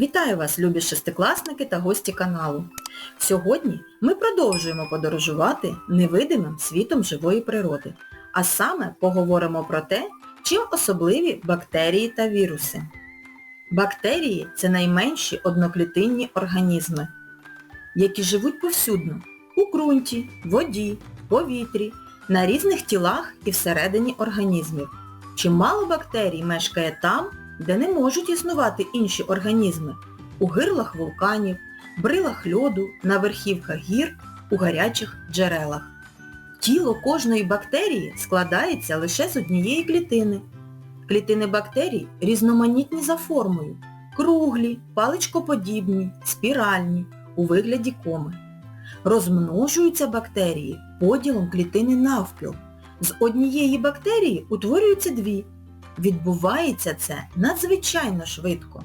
Вітаю вас, любі шестикласники та гості каналу. Сьогодні ми продовжуємо подорожувати невидимим світом живої природи, а саме поговоримо про те, чим особливі бактерії та віруси. Бактерії – це найменші одноклітинні організми, які живуть повсюдно – у ґрунті, воді, повітрі, на різних тілах і всередині організмів. Чимало бактерій мешкає там, де не можуть існувати інші організми у гирлах вулканів, брилах льоду, на верхівках гір, у гарячих джерелах. Тіло кожної бактерії складається лише з однієї клітини. Клітини бактерій різноманітні за формою, круглі, паличкоподібні, спіральні, у вигляді коми. Розмножуються бактерії поділом клітини навпіл. З однієї бактерії утворюються дві. Відбувається це надзвичайно швидко.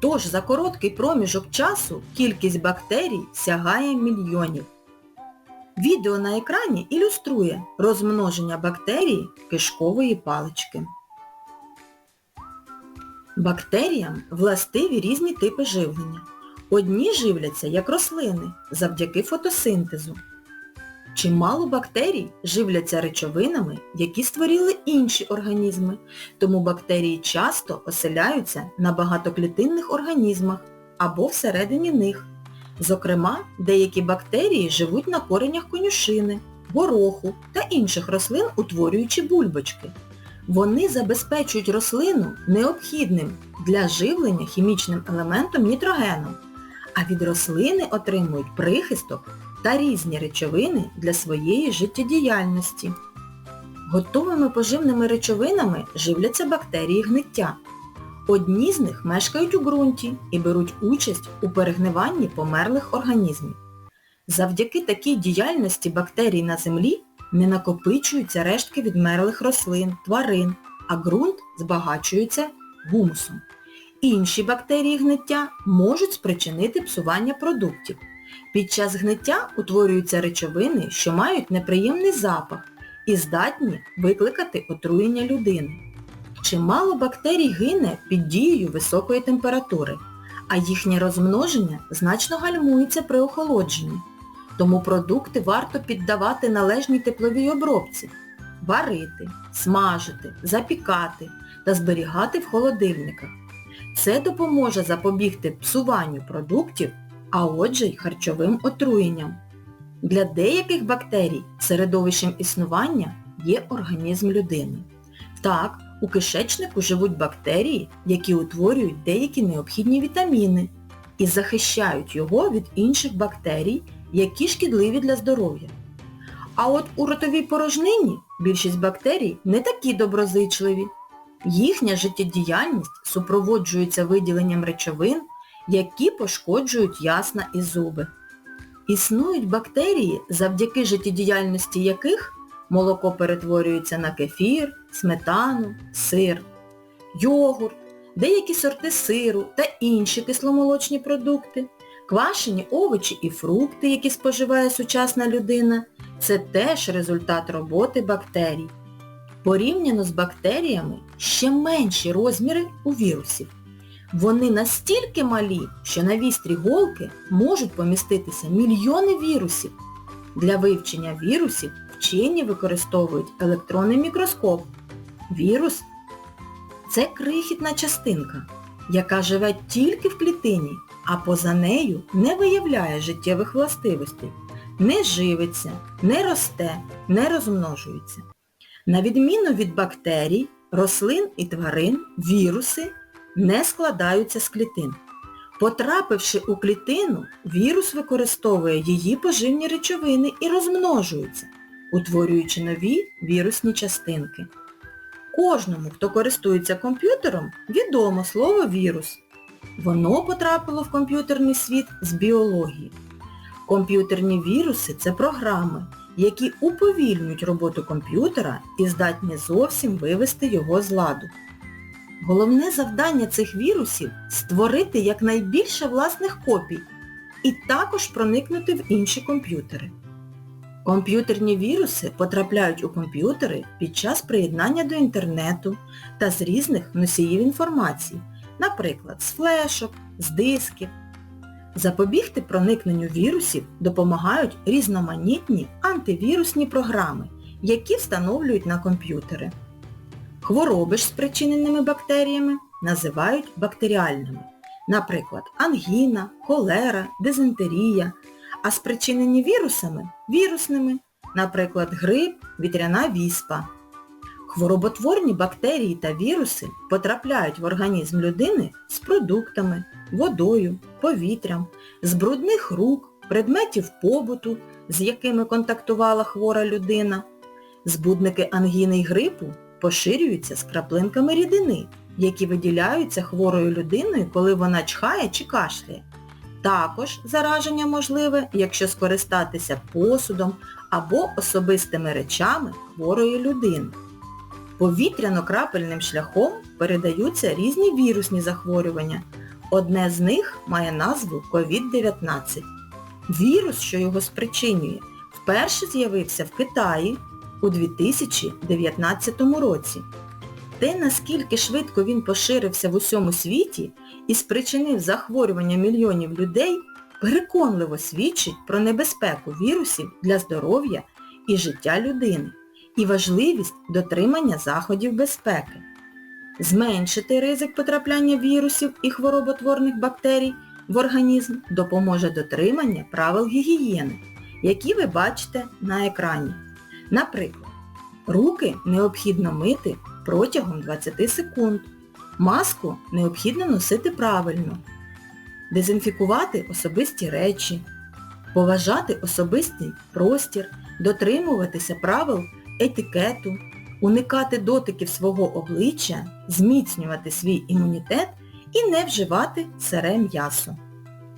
Тож за короткий проміжок часу кількість бактерій сягає мільйонів. Відео на екрані ілюструє розмноження бактерій кишкової палички. Бактеріям властиві різні типи живлення. Одні живляться як рослини завдяки фотосинтезу. Чимало бактерій живляться речовинами, які створили інші організми, тому бактерії часто оселяються на багатоклітинних організмах або всередині них. Зокрема, деякі бактерії живуть на коренях конюшини, гороху та інших рослин, утворюючи бульбочки. Вони забезпечують рослину необхідним для живлення хімічним елементом нітрогеном, а від рослини отримують прихисток та різні речовини для своєї життєдіяльності. Готовими поживними речовинами живляться бактерії гниття. Одні з них мешкають у ґрунті і беруть участь у перегниванні померлих організмів. Завдяки такій діяльності бактерій на землі не накопичуються рештки відмерлих рослин, тварин, а ґрунт збагачується гумусом. Інші бактерії гниття можуть спричинити псування продуктів. Під час гниття утворюються речовини, що мають неприємний запах і здатні викликати отруєння людини. Чимало бактерій гине під дією високої температури, а їхнє розмноження значно гальмується при охолодженні. Тому продукти варто піддавати належній тепловій обробці, варити, смажити, запікати та зберігати в холодильниках. Це допоможе запобігти псуванню продуктів а отже й харчовим отруєнням. Для деяких бактерій середовищем існування є організм людини. Так, у кишечнику живуть бактерії, які утворюють деякі необхідні вітаміни і захищають його від інших бактерій, які шкідливі для здоров'я. А от у ротовій порожнині більшість бактерій не такі доброзичливі. Їхня життєдіяльність супроводжується виділенням речовин, які пошкоджують ясна і зуби. Існують бактерії, завдяки життєдіяльності яких молоко перетворюється на кефір, сметану, сир, йогурт, деякі сорти сиру та інші кисломолочні продукти, квашені овочі і фрукти, які споживає сучасна людина, це теж результат роботи бактерій. Порівняно з бактеріями ще менші розміри у вірусів. Вони настільки малі, що на вістрі голки можуть поміститися мільйони вірусів. Для вивчення вірусів вчені використовують електронний мікроскоп. Вірус це крихітна частинка, яка живе тільки в клітині, а поза нею не виявляє життєвих властивостей, не живиться, не росте, не розмножується. На відміну від бактерій, рослин і тварин, віруси не складаються з клітин. Потрапивши у клітину, вірус використовує її поживні речовини і розмножується, утворюючи нові вірусні частинки. Кожному, хто користується комп'ютером, відомо слово вірус. Воно потрапило в комп'ютерний світ з біології. Комп'ютерні віруси це програми, які уповільнюють роботу комп'ютера і здатні зовсім вивести його з ладу. Головне завдання цих вірусів створити якнайбільше власних копій і також проникнути в інші комп'ютери. Комп'ютерні віруси потрапляють у комп'ютери під час приєднання до інтернету та з різних носіїв інформації, наприклад, з флешок, з дисків. Запобігти проникненню вірусів допомагають різноманітні антивірусні програми, які встановлюють на комп'ютери. Хвороби ж спричиненими бактеріями називають бактеріальними, наприклад, ангіна, холера, дизентерія, а спричинені вірусами – вірусними, наприклад, грип, вітряна віспа. Хвороботворні бактерії та віруси потрапляють в організм людини з продуктами, водою, повітрям, з брудних рук, предметів побуту, з якими контактувала хвора людина. Збудники ангіни й грипу поширюються з краплинками рідини, які виділяються хворою людиною, коли вона чхає чи кашляє. Також зараження можливе, якщо скористатися посудом або особистими речами хворої людини. Повітряно-крапельним шляхом передаються різні вірусні захворювання. Одне з них має назву COVID-19. Вірус, що його спричинює, вперше з'явився в Китаї у 2019 році. Те, наскільки швидко він поширився в усьому світі і спричинив захворювання мільйонів людей, переконливо свідчить про небезпеку вірусів для здоров'я і життя людини і важливість дотримання заходів безпеки. Зменшити ризик потрапляння вірусів і хвороботворних бактерій в організм допоможе дотримання правил гігієни, які ви бачите на екрані. Наприклад, руки необхідно мити протягом 20 секунд. Маску необхідно носити правильно. Дезінфікувати особисті речі. Поважати особистий простір, дотримуватися правил етикету, уникати дотиків свого обличчя, зміцнювати свій імунітет і не вживати сире м'ясо.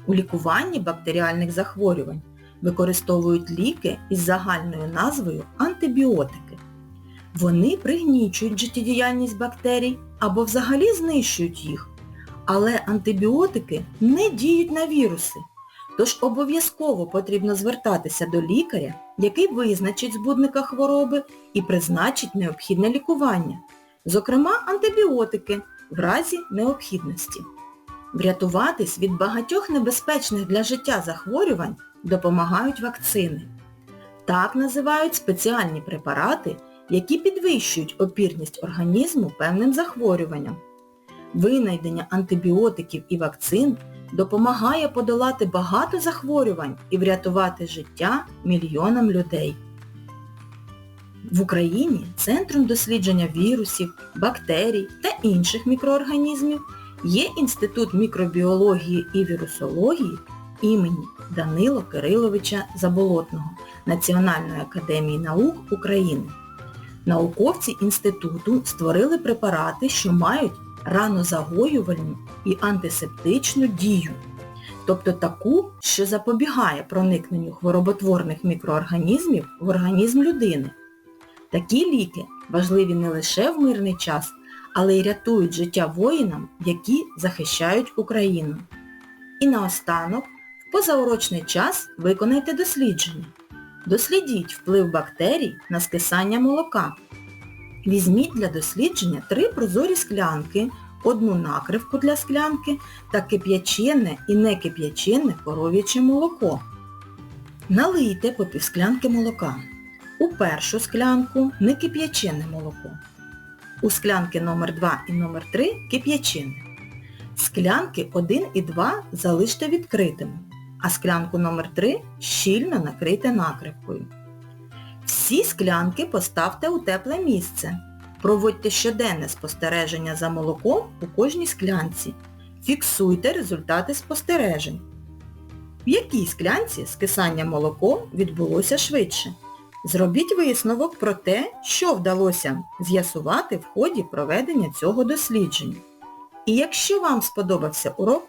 У лікуванні бактеріальних захворювань використовують ліки із загальною назвою антибіотики. Вони пригнічують життєдіяльність бактерій або взагалі знищують їх. Але антибіотики не діють на віруси. Тож обов'язково потрібно звертатися до лікаря, який визначить збудника хвороби і призначить необхідне лікування, зокрема антибіотики в разі необхідності. Врятуватись від багатьох небезпечних для життя захворювань допомагають вакцини. Так називають спеціальні препарати, які підвищують опірність організму певним захворюванням. Винайдення антибіотиків і вакцин допомагає подолати багато захворювань і врятувати життя мільйонам людей. В Україні Центром дослідження вірусів, бактерій та інших мікроорганізмів є Інститут мікробіології і вірусології імені Данило Кириловича Заболотного Національної академії наук України. Науковці інституту створили препарати, що мають ранозагоювальну і антисептичну дію, тобто таку, що запобігає проникненню хвороботворних мікроорганізмів в організм людини. Такі ліки важливі не лише в мирний час, але й рятують життя воїнам, які захищають Україну. І наостанок, в позаурочний час виконайте дослідження. Дослідіть вплив бактерій на скисання молока. Візьміть для дослідження три прозорі склянки, одну накривку для склянки та кип'ячене і некип'ячене коров'яче молоко. Налийте по півсклянки молока. У першу склянку некип'ячене молоко. У склянки номер 2 і номер 3 кип'ячене. Склянки 1 і 2 залиште відкритими, а склянку номер 3 щільно накрийте накривкою. Всі склянки поставте у тепле місце. Проводьте щоденне спостереження за молоком у кожній склянці. Фіксуйте результати спостережень. В якій склянці скисання молоком відбулося швидше? Зробіть висновок про те, що вдалося з'ясувати в ході проведення цього дослідження. І якщо вам сподобався урок,